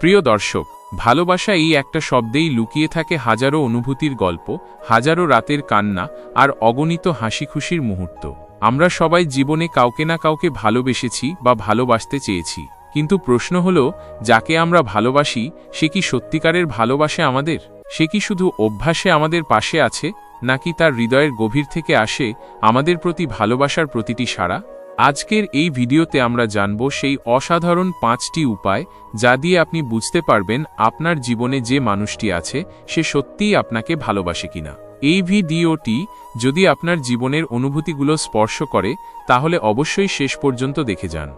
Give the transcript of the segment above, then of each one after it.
প্রিয় দর্শক, ভালোবাসা এই একটা শব্দেই লুকিয়ে থাকে হাজারো অনুভূতির গল্প, হাজারো রাতের কান্না আর অগণিত হাসি খুশির মুহূর্ত। আমরা সবাই জীবনে কাউকে না কাউকে ভালোবেসেছি বা ভালোবাসতে চেয়েছি। কিন্তু প্রশ্ন হল, যাকে আমরা ভালোবাসি, সে কি সত্যিকারের ভালোবাসে আমাদের? সে কি শুধু অভ্যাসে আমাদের পাশে আছে, নাকি তার হৃদয়ের গভীর থেকে আসে আমাদের প্রতি ভালোবাসার প্রতিটি সাড়া? আজকের এই ভিডিওতে আমরা জানব সেই অসাধারণ পাঁচটি উপায় যা দিয়ে আপনি বুঝতে পারবেন আপনার জীবনে যে মানুষটি আছে, সে সত্যিই আপনাকে ভালোবাসে কিনা। এই ভিডিওটি যদি আপনার জীবনের অনুভূতিগুলো স্পর্শ করে, তাহলে অবশ্যই শেষ পর্যন্ত দেখে যান।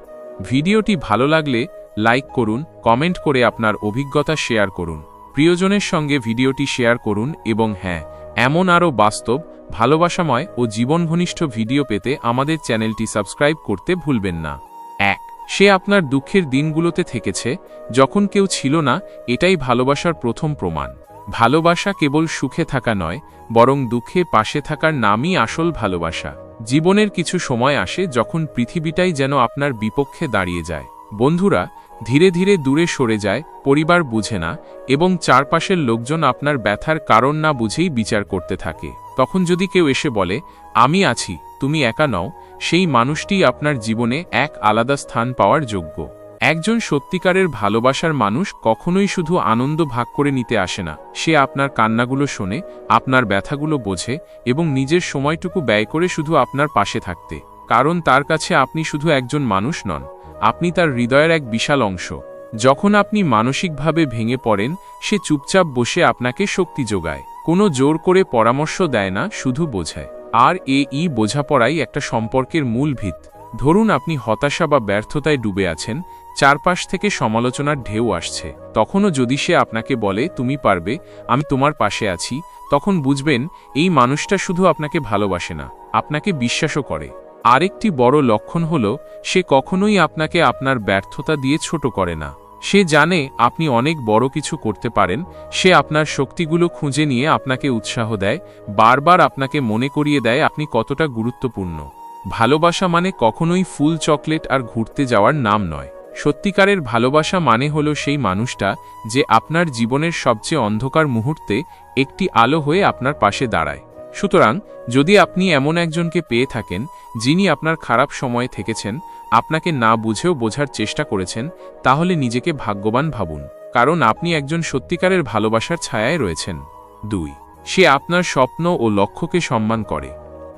ভিডিওটি ভালো লাগলে লাইক করুন, কমেন্ট করে আপনার অভিজ্ঞতা শেয়ার করুন। প্রিয়জনের সঙ্গে ভিডিওটি শেয়ার করুন এবং হ্যাঁ এমন আরও বাস্তব, ভালোবাসাময় ও জীবনঘনিষ্ঠ ভিডিও পেতে আমাদের চ্যানেলটি সাবস্ক্রাইব করতে ভুলবেন না। এক, সে আপনার দুঃখের দিনগুলোতে থেকেছে, যখন কেউ ছিল না, এটাই ভালোবাসার প্রথম প্রমাণ। ভালোবাসা কেবল সুখে থাকা নয়, বরং দুঃখে পাশে থাকার নামই আসল ভালোবাসা। জীবনের কিছু সময় আসে যখন পৃথিবীটাই যেন আপনার বিপক্ষে দাঁড়িয়ে যায়। বন্ধুরা ধীরে ধীরে দূরে সরে যায়, পরিবার বুঝে না এবং চারপাশের লোকজন আপনার ব্যথার কারণ না বুঝেই বিচার করতে থাকে। তখন যদি কেউ এসে বলে, আমি আছি, তুমি একা নও, সেই মানুষটি আপনার জীবনে এক আলাদা স্থান পাওয়ার যোগ্য। একজন সত্যিকারের ভালোবাসার মানুষ কখনোই শুধু আনন্দ ভাগ করে নিতে আসে না। সে আপনার কান্নাগুলো শোনে, আপনার ব্যথাগুলো বোঝে এবং নিজের সময়টুকু ব্যয় করে শুধু আপনার পাশে থাকতে। কারণ তার কাছে আপনি শুধু একজন মানুষ নন। আপনি তার হৃদয়ের এক বিশাল অংশ। যখন আপনি মানসিকভাবে ভেঙে পড়েন, সে চুপচাপ বসে আপনাকে শক্তি যোগায়। কোনো জোর করে পরামর্শ দেয় না, শুধু বোঝায়। আর এ ই বোঝাপড়াই একটা সম্পর্কের মূল ভিত। ধরুন আপনি হতাশা বা ব্যর্থতায় ডুবে আছেন, চারপাশ থেকে সমালোচনার ঢেউ আসছে। তখনও যদি সে আপনাকে বলে, তুমি পারবে, আমি তোমার পাশে আছি, তখন বুঝবেন, এই মানুষটা শুধু আপনাকে ভালোবাসে না, আপনাকে বিশ্বাসও করে। আরেকটি বড় লক্ষণ হল, সে কখনোই আপনাকে আপনার ব্যর্থতা দিয়ে ছোট করে না। সে জানে আপনি অনেক বড় কিছু করতে পারেন, সে আপনার শক্তিগুলো খুঁজে নিয়ে আপনাকে উৎসাহ দেয়, বারবার আপনাকে মনে করিয়ে দেয় আপনি কতটা গুরুত্বপূর্ণ। ভালোবাসা মানে কখনোই ফুল চকলেট আর ঘুরতে যাওয়ার নাম নয়। সত্যিকারের ভালোবাসা মানে হল সেই মানুষটা যে আপনার জীবনের সবচেয়ে অন্ধকার মুহূর্তে একটি আলো হয়ে আপনার পাশে দাঁড়ায়। সুতরাং, যদি আপনি এমন একজনকে পেয়ে থাকেন, যিনি আপনার খারাপ সময়ে থেকেছেন, আপনাকে না বুঝেও বোঝার চেষ্টা করেছেন, তাহলে নিজেকে ভাগ্যবান ভাবুন, কারণ আপনি একজন সত্যিকারের ভালোবাসার ছায়ায় রয়েছেন। দুই, সে আপনার স্বপ্ন ও লক্ষ্যকে সম্মান করে।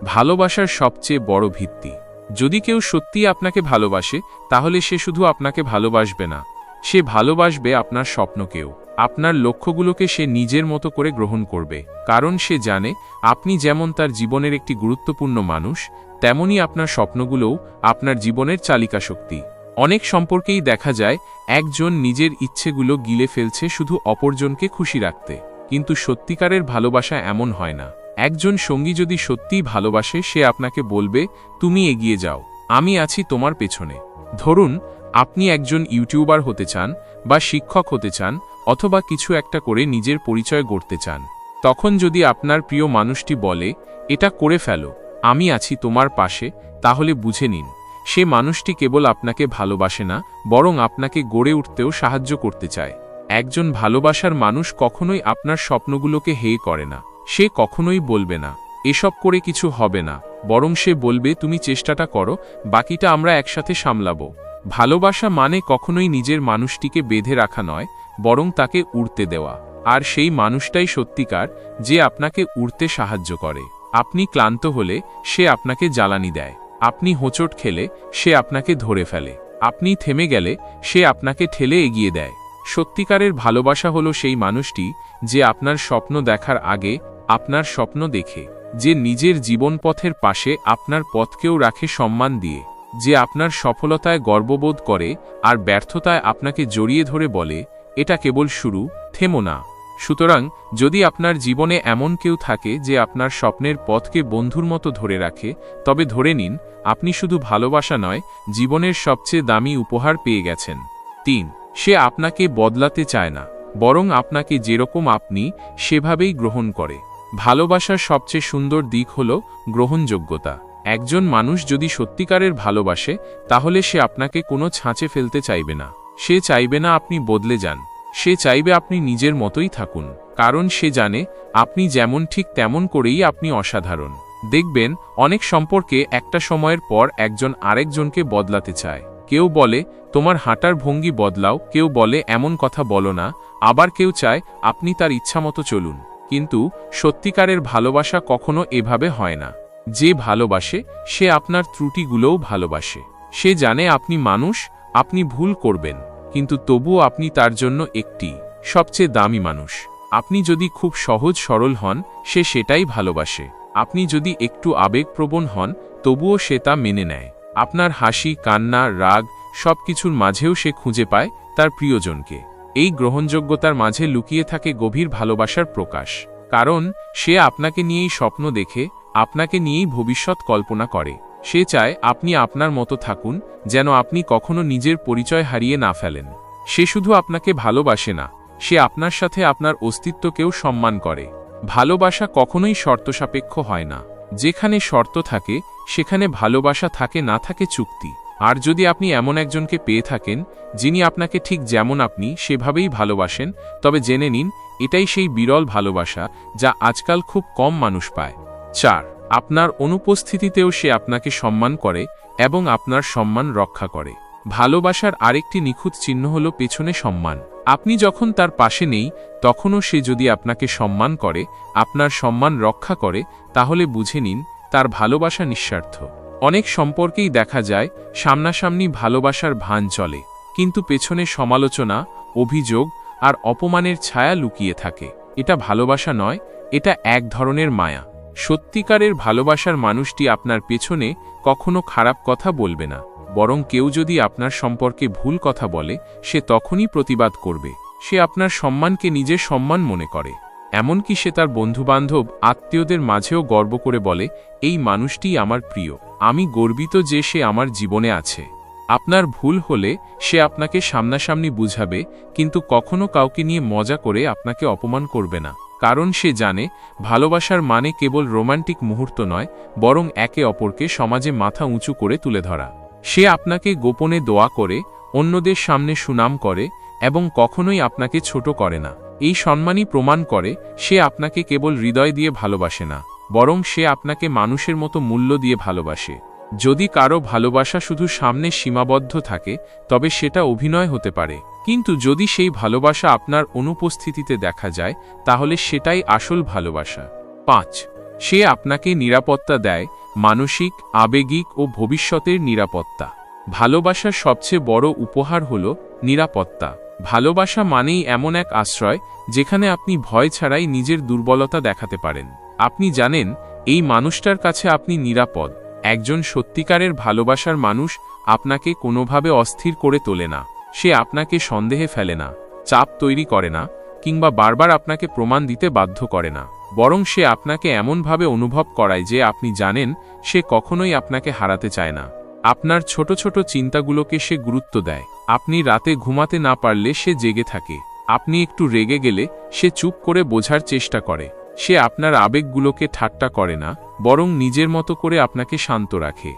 ভালোবাসার সবচেয়ে বড় ভিত্তি। যদি কেউ সত্যিই আপনাকে ভালোবাসে, তাহলে সে শুধু আপনাকে ভালোবাসবে না, সে ভালোবাসবে আপনার স্বপ্নকেও। আপনার লক্ষ্যগুলোকে সে নিজের মতো করে গ্রহণ করবে, কারণ সে জানে, আপনি যেমন তার জীবনের একটি গুরুত্বপূর্ণ মানুষ, তেমনি আপনার স্বপ্নগুলোও আপনার জীবনের চালিকা শক্তি অনেক সম্পর্কেই দেখা যায়, একজন নিজের ইচ্ছেগুলো গিলে ফেলছে শুধু অপরজনকে খুশি রাখতে। কিন্তু সত্যিকারের ভালোবাসা এমন হয় না। একজন সঙ্গী যদি সত্যিই ভালোবাসে, সে আপনাকে বলবে, তুমি এগিয়ে যাও, আমি আছি তোমার পেছনে। ধরুন আপনি একজন ইউটিউবার হতে চান বা শিক্ষক হতে চান অথবা কিছু একটা করে নিজের পরিচয় গড়তে চান, তখন যদি আপনার প্রিয় মানুষটি বলে, এটা করে ফেলো, আমি আছি তোমার পাশে, তাহলে বুঝে নিন, সে মানুষটি কেবল আপনাকে ভালোবাসে না, বরং আপনাকে গড়ে উঠতেও সাহায্য করতে চায়। একজন ভালোবাসার মানুষ কখনোই আপনার স্বপ্নগুলোকে হেয় করে না, সে কখনোই বলবে না, এসব করে কিছু হবে না, বরং সে বলবে, তুমি চেষ্টাটা করো, বাকিটা আমরা একসাথে সামলাবো। ভালোবাসা মানে কখনোই নিজের মানুষটিকে বেঁধে রাখা নয়, বরং তাকে উড়তে দেওয়া। আর সেই মানুষটাই সত্যিকার, যে আপনাকে উড়তে সাহায্য করে। আপনি ক্লান্ত হলে, সে আপনাকে জ্বালানি দেয়। আপনি হোঁচট খেলে, সে আপনাকে ধরে ফেলে। আপনি থেমে গেলে, সে আপনাকে ঠেলে এগিয়ে দেয়। সত্যিকারের ভালোবাসা হলো সেই মানুষটি, যে আপনার স্বপ্ন দেখার আগে, আপনার স্বপ্ন দেখে। যে নিজের জীবনপথের পাশে আপনার পথকেও রাখে সম্মান দিয়ে। যে আপনার সফলতায় গর্ববোধ করে আর ব্যর্থতায় আপনাকে জড়িয়ে ধরে বলে, এটা কেবল শুরু, থেমো না। সুতরাং, যদি আপনার জীবনে এমন কেউ থাকে যে আপনার স্বপ্নের পথকে বন্ধুর মতো ধরে রাখে, তবে ধরে নিন, আপনি শুধু ভালোবাসা নয়, জীবনের সবচেয়ে দামি উপহার পেয়ে গেছেন। তিন, সে আপনাকে বদলাতে চায় না, বরং আপনাকে যেরকম আপনি, সেভাবেই গ্রহণ করে। ভালোবাসার সবচেয়ে সুন্দর দিক হল গ্রহণযোগ্যতা। একজন মানুষ যদি সত্যিকারের ভালোবাসে, তাহলে সে আপনাকে কোনো ছাঁচে ফেলতে চাইবে না। সে চাইবে না আপনি বদলে যান। সে চাইবে আপনি নিজের মতোই থাকুন। কারণ সে জানে, আপনি যেমন ঠিক তেমন করেই আপনি অসাধারণ। দেখবেন, অনেক সম্পর্কে একটা সময়ের পর একজন আরেকজনকে বদলাতে চায়। কেউ বলে, তোমার হাঁটার ভঙ্গি বদলাও। কেউ বলে, এমন কথা বলো না। আবার কেউ চায়, আপনি তার ইচ্ছামতো চলুন। কিন্তু সত্যিকারের ভালোবাসা কখনো এভাবে হয় না। যে ভালোবাসে, সে আপনার ত্রুটিগুলোও ভালোবাসে। সে জানে আপনি মানুষ, আপনি ভুল করবেন, কিন্তু তবুও আপনি তার জন্য একটি, সবচেয়ে দামি মানুষ। আপনি যদি খুব সহজ সরল হন, সে সেটাই ভালোবাসে। আপনি যদি একটু আবেগপ্রবণ হন, তবুও সে তা মেনে নেয়। আপনার হাসি, কান্না, রাগ, সবকিছুর মাঝেও সে খুঁজে পায় তার প্রিয়জনকে। এই গ্রহণযোগ্যতার মাঝে লুকিয়ে থাকে গভীর ভালোবাসার প্রকাশ। কারণ, সে আপনাকে নিয়েই স্বপ্ন দেখে আপনাকে নিয়েই ভবিষ্যৎ কল্পনা করে। সে চায় আপনি আপনার মতো থাকুন, যেন আপনি কখনো নিজের পরিচয় হারিয়ে না ফেলেন। সে শুধু আপনাকে ভালোবাসে না, সে আপনার সাথে আপনার অস্তিত্বকেও সম্মান করে। ভালোবাসা কখনোই শর্তসাপেক্ষ হয় না। যেখানে শর্ত থাকে, সেখানে ভালোবাসা থাকে না থাকে চুক্তি। আর যদি আপনি এমন একজনকে পেয়ে থাকেন, যিনি আপনাকে ঠিক যেমন আপনি সেভাবেই ভালোবাসেন, তবে জেনে নিন, এটাই সেই বিরল ভালোবাসা যা আজকাল খুব কম মানুষ পায়। চার, আপনার অনুপস্থিতিতেও সে আপনাকে সম্মান করে এবং আপনার সম্মান রক্ষা করে। ভালোবাসার আরেকটি নিখুঁত চিহ্ন হল পেছনে সম্মান। আপনি যখন তার পাশে নেই, তখনও সে যদি আপনাকে সম্মান করে, আপনার সম্মান রক্ষা করে, তাহলে বুঝে নিন, তার ভালোবাসা নিঃস্বার্থ। অনেক সম্পর্কেই দেখা যায়, সামনাসামনি ভালোবাসার ভান চলে, কিন্তু পেছনে সমালোচনা, অভিযোগ আর অপমানের ছায়া লুকিয়ে থাকে। এটা ভালোবাসা নয়, এটা এক ধরনের মায়া। সত্যিকারের ভালোবাসার মানুষটি আপনার পেছনে কখনো খারাপ কথা বলবে না, বরং কেউ যদি আপনার সম্পর্কে ভুল কথা বলে, সে তখনই প্রতিবাদ করবে। সে আপনার সম্মানকে নিজের সম্মান মনে করে। এমনকি সে তার বন্ধুবান্ধব, আত্মীয়দের মাঝেও গর্ব করে বলে, এই মানুষটিই আমার প্রিয়, আমি গর্বিত যে সে আমার জীবনে আছে। আপনার ভুল হলে সে আপনাকে সামনাসামনি বুঝাবে, কিন্তু কখনো কাউকে নিয়ে মজা করে আপনাকে অপমান করবে না। কারণ সে জানে, ভালোবাসার মানে কেবল রোমান্টিক মুহূর্ত নয়, বরং একে অপরকে সমাজে মাথা উঁচু করে তুলে ধরা। সে আপনাকে গোপনে দোয়া করে, অন্যদের সামনে সুনাম করে, এবং কখনোই আপনাকে ছোট করে না। এই সম্মানই প্রমাণ করে, সে আপনাকে কেবল হৃদয় দিয়ে ভালোবাসে না, বরং সে আপনাকে মানুষের মতো মূল্য দিয়ে ভালোবাসে। যদি কারও ভালোবাসা শুধু সামনে সীমাবদ্ধ থাকে, তবে সেটা অভিনয় হতে পারে। কিন্তু যদি সেই ভালোবাসা আপনার অনুপস্থিতিতে দেখা যায়, তাহলে সেটাই আসল ভালোবাসা। পাঁচ, সে আপনাকে নিরাপত্তা দেয়, মানসিক, আবেগিক ও ভবিষ্যতের নিরাপত্তা। ভালোবাসার সবচেয়ে বড় উপহার হল নিরাপত্তা। ভালোবাসা মানেই এমন এক আশ্রয়, যেখানে আপনি ভয় ছাড়াই নিজের দুর্বলতা দেখাতে পারেন। আপনি জানেন, এই মানুষটার কাছে আপনি নিরাপদ। একজন সত্যিকারের ভালোবাসার মানুষ আপনাকে কোনোভাবে অস্থির করে তোলে না। সে আপনাকে সন্দেহে ফেলে না, চাপ তৈরি করে না, কিংবা বারবার আপনাকে প্রমাণ দিতে বাধ্য করে না। বরং সে আপনাকে এমনভাবে অনুভব করায় যে আপনি জানেন সে কখনোই আপনাকে হারাতে চায় না। আপনার ছোট ছোট চিন্তাগুলোকে সে গুরুত্ব দেয়। আপনি রাতে ঘুমাতে না পারলে সে জেগে থাকে। আপনি একটু রেগে গেলে সে চুপ করে বোঝার চেষ্টা করে। সে আপনার আবেগগুলোকে ঠাট্টা করে না বরং নিজের মতো করে আপনাকে শান্ত রাখে।